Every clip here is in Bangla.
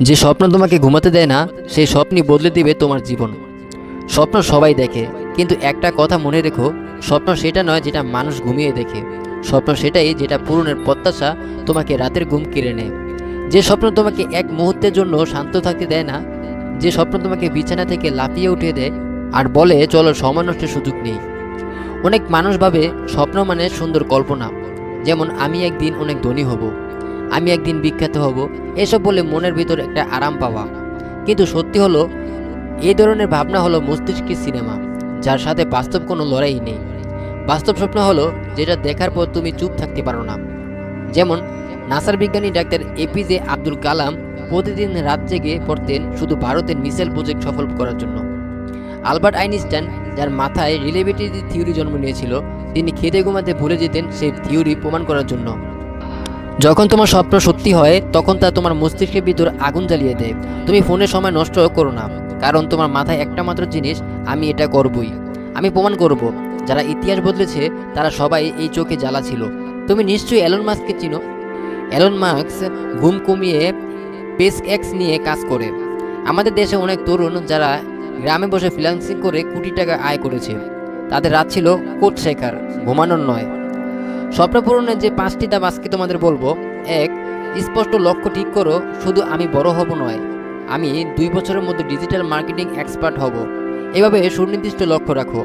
যে স্বপ্ন তোমাকে ঘুমাতে দেয় না, সেই স্বপ্নই বদলে দিবে তোমার জীবন। স্বপ্ন সবাই দেখে, কিন্তু একটা কথা মনে রেখো, স্বপ্ন সেটা নয় যেটা মানুষ ঘুমিয়ে দেখে। স্বপ্ন সেটাই যেটা পূরণের প্রত্যাশা তোমাকে রাতের ঘুম কেড়ে নেয়। যে স্বপ্ন তোমাকে এক মুহূর্তের জন্য শান্ত থাকতে দেয় না, যে স্বপ্ন তোমাকে বিছানা থেকে লাফিয়ে উঠিয়ে দেয় আর বলে, চলো সময় নষ্টের সুযোগ নেই। অনেক মানুষ ভাবে স্বপ্ন মানে সুন্দর কল্পনা, যেমন আমি একদিন অনেক ধনী হব। আমি একদিন বিখ্যাত হব। এসব বলে মনের ভিতর একটা আরাম পাওয়া। কিন্তু সত্যি হলো এই ধরনের ভাবনা হলো মস্তিষ্কের সিনেমা, যার সাথে বাস্তব কোনো লড়াই নেই। বাস্তব স্বপ্ন হলো, যেটা দেখার পর তুমি চুপ থাকতে পারো না। যেমন, নাসার বিজ্ঞানী ডাক্তার এপিজে আব্দুল কালাম প্রতিদিন রাত জেগে পড়তেন শুধু ভারতের মিসাইল প্রজেক্ট সফল করার জন্য। আলবার্ট আইনস্টাইন, যার মাথায় রিলেভিটি থিওরি জন্ম নিয়েছিল, তিনি খেতে ঘুমাতে ভুলে যেতেন সেই থিওরি প্রমাণ করার জন্য। যখন তোমার স্বপ্ন সত্যি হয়, তখন তা তোমার মস্তিষ্কের ভিতর আগুন জ্বালিয়ে দেয়। তুমি ফোনের সময় নষ্ট করো না, কারণ তোমার মাথায় একটা মাত্র জিনিস, আমি এটা করবই। আমি প্রমাণ করব, যারা ইতিহাস বদলেছে, তারা সবাই এই চোখে জ্বালা ছিল। তুমি নিশ্চয়ই অ্যালন মাস্ককে চিনো? অ্যালন মাস্ক ঘুম কমিয়ে পেস এক্স নিয়ে কাজ করে। আমাদের দেশে অনেক তরুণ যারা গ্রামে বসে ফ্রিল্যান্সিং করে কোটি টাকা আয় করেছে। তাদের রাত ছিল কোট শেখার, ঘুমানোর নয়। স্বপ্ন পূরণের যে পাঁচটি দাম আজকে তোমাদের বলব। এক, স্পষ্ট লক্ষ্য ঠিক করো, শুধু আমি বড় হব নয়, আমি দুই বছরের মধ্যে ডিজিটাল মার্কেটিং এক্সপার্ট হব। এভাবে সুনির্দিষ্ট লক্ষ্য রাখো।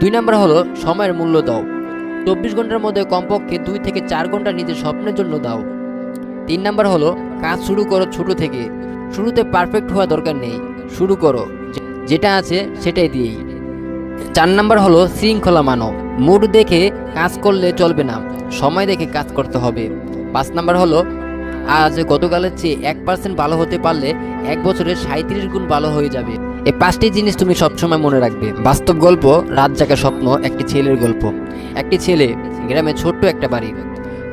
দুই নম্বর হলো, সময়ের মূল্য দাও। চব্বিশ ঘণ্টার মধ্যে কমপক্ষে দুই থেকে চার ঘণ্টা নিজের স্বপ্নের জন্য দাও। তিন নম্বর হলো, কাজ শুরু করো ছোট থেকে। শুরুতে পারফেক্ট হওয়া দরকার নেই, শুরু করো। যেটা আছে সেটাই দিয়েই। চার নাম্বার হলো, শৃঙ্খলা মানো। মুড দেখে কাজ করলে চলবে না, সময় দেখে কাজ করতে হবে। পাঁচ নাম্বার হলো, আজ গতকালের চেয়ে এক পার্সেন্ট ভালো হতে পারলে এক বছরে সাঁত্রিশ গুণ ভালো হয়ে যাবে। এই পাঁচটি জিনিস তুমি সবসময় মনে রাখবে। বাস্তব গল্প, রাত জাগা স্বপ্ন, একটি ছেলের গল্প। একটি ছেলে গ্রামে ছোট্ট একটা বাড়ি।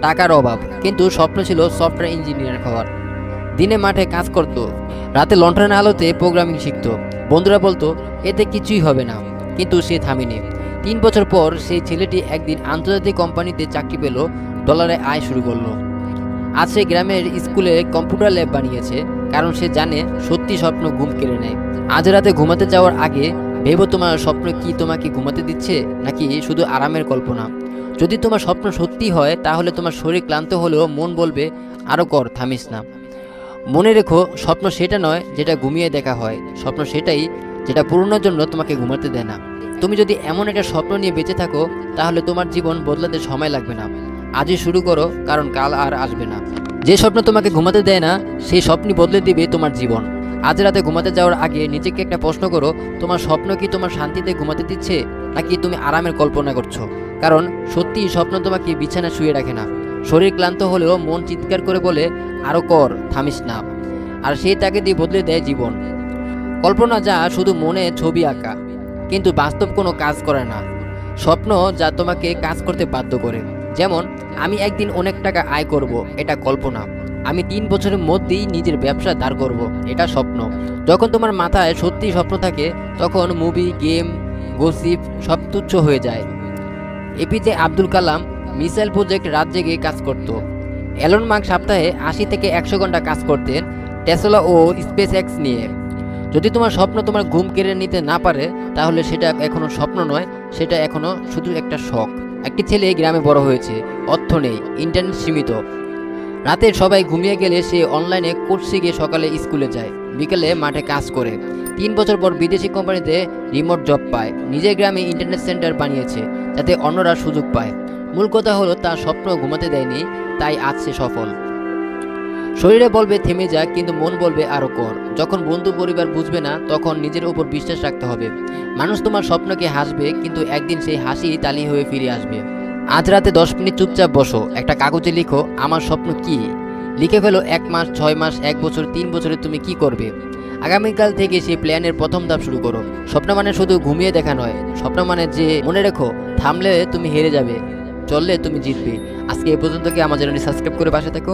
টাকার অভাব, কিন্তু স্বপ্ন ছিল সফটওয়্যার ইঞ্জিনিয়ার হওয়ার। দিনে মাঠে কাজ করত, রাতে লন্ঠনের আলোতে প্রোগ্রামিং শিখতো। বন্ধুরা বলতো, এতে কিছুই হবে না। কিন্তু সে থামেনি। তিন বছর পর সেই ছেলেটি একদিন আন্তর্জাতিক কোম্পানিতে চাকরি পেল, ডলারে আয় শুরু করল। আজ সে গ্রামের স্কুলে কম্পিউটার ল্যাব বানিয়েছে, কারণ সে জানে সত্যি স্বপ্ন ঘুম কেড়ে নেয়। আজ রাতে ঘুমাতে যাওয়ার আগে ভেবো তোমার স্বপ্ন কি তোমাকে ঘুমাতে দিচ্ছে, নাকি শুধু আরামের কল্পনা? যদি তোমার স্বপ্ন সত্যি হয়, তাহলে তোমার শরীর ক্লান্ত হলেও মন বলবে আরও কর, থামিস না। মনে রেখো, স্বপ্ন সেটা নয় যেটা ঘুমিয়ে দেখা হয়, স্বপ্ন সেটাই যেটা পূরণের জন্য তোমাকে ঘুমাতে দেয় না। তুমি যদি এমন একটা স্বপ্ন নিয়ে বেঁচে থাকো, তাহলে তোমার জীবন বদলাতে সময় লাগবে না। আজই শুরু করো, কারণ কাল আর আসবে না। যে স্বপ্ন তোমাকে ঘুমাতে দেয় না, সেই স্বপ্নই বদলে দিবে তোমার জীবন। আজ রাতে ঘুমাতে যাওয়ার আগে নিজেকে একটা প্রশ্ন করো, তোমার স্বপ্ন কি তোমার শান্তিতে ঘুমাতে দিচ্ছে, নাকি তুমি আরামের কল্পনা করছ? কারণ সত্যি স্বপ্ন তোমাকে বিছানা শুয়ে রাখে না। শরীর ক্লান্ত হলেও মন চিৎকার করে বলে আরও কর, থামিস না। আর সেই তাকে দিয়ে বদলে দেয় জীবন। কল্পনা যা শুধু মনে, ছবি আঁকা। কিন্তু বাস্তব কোনো কাজ করে না। স্বপ্ন যা তোমাকে কাজ করতে বাধ্য করে। যেমন, আমি একদিন অনেক টাকা আয় করব, এটা কল্পনা। আমি তিন বছরের মধ্যেই নিজের ব্যবসা দাঁড় করব, এটা স্বপ্ন। যখন তোমার মাথায় সত্যি স্বপ্ন থাকে, তখন মুভি, গেম, গসিপ সব তুচ্ছ হয়ে যায়। APJ Abdul Kalam, missile project রাত জেগে কাজ করত। এলন মার্ক সপ্তাহে আশি থেকে একশো ঘণ্টা কাজ করতেন টেসলা ও স্পেস এক্স নিয়ে। যদি তোমার স্বপ্ন তোমার ঘুম কেড়ে নিতে না পারে, তাহলে সেটা এখনও স্বপ্ন নয়, সেটা এখনও শুধু একটা শখ। একটি ছেলে গ্রামে বড় হয়েছে, অর্থ নেই, ইন্টারনেট সীমিত। রাতে সবাই ঘুমিয়ে গেলে সে অনলাইনে কোর্স শিখে সকালে স্কুলে যায়, বিকেলে মাঠে কাজ করে। তিন বছর পর বিদেশি কোম্পানিতে রিমোট জব পায়, নিজের গ্রামে ইন্টারনেট সেন্টার বানিয়েছে, যাতে অন্যরা সুযোগ পায়। মূল কথা হলো, তার স্বপ্ন ঘুমাতে দেয়নি, তাই আজ সে সফল। শরীরে বলবে, থেমে যাক কিন্তু মন বলবে আরও কর। যখন বন্ধু পরিবার বুঝবে না, তখন নিজের উপর বিশ্বাস রাখতে হবে। মানুষ তোমার স্বপ্নকে হাসবে, কিন্তু একদিন সেই হাসি তালি হয়ে ফিরে আসবে। আজ রাতে দশ মিনিট চুপচাপ বসো। একটা কাগজে লিখো, আমার স্বপ্ন কি? লিখে ফেলো, এক মাস, ছয় মাস, এক বছর, তিন বছরে তুমি কি করবে? আগামীকাল থেকে সেই প্ল্যানের প্রথম ধাপ শুরু করো। স্বপ্ন মানে শুধু ঘুমিয়ে দেখা নয়, স্বপ্ন মানে যে মনে রেখো, থামলে তুমি হেরে যাবে, চললে তুমি জিতবে। আজকে এ পর্যন্ত কি আমার চ্যানেলটি সাবস্ক্রাইব করে পাশে থাকো।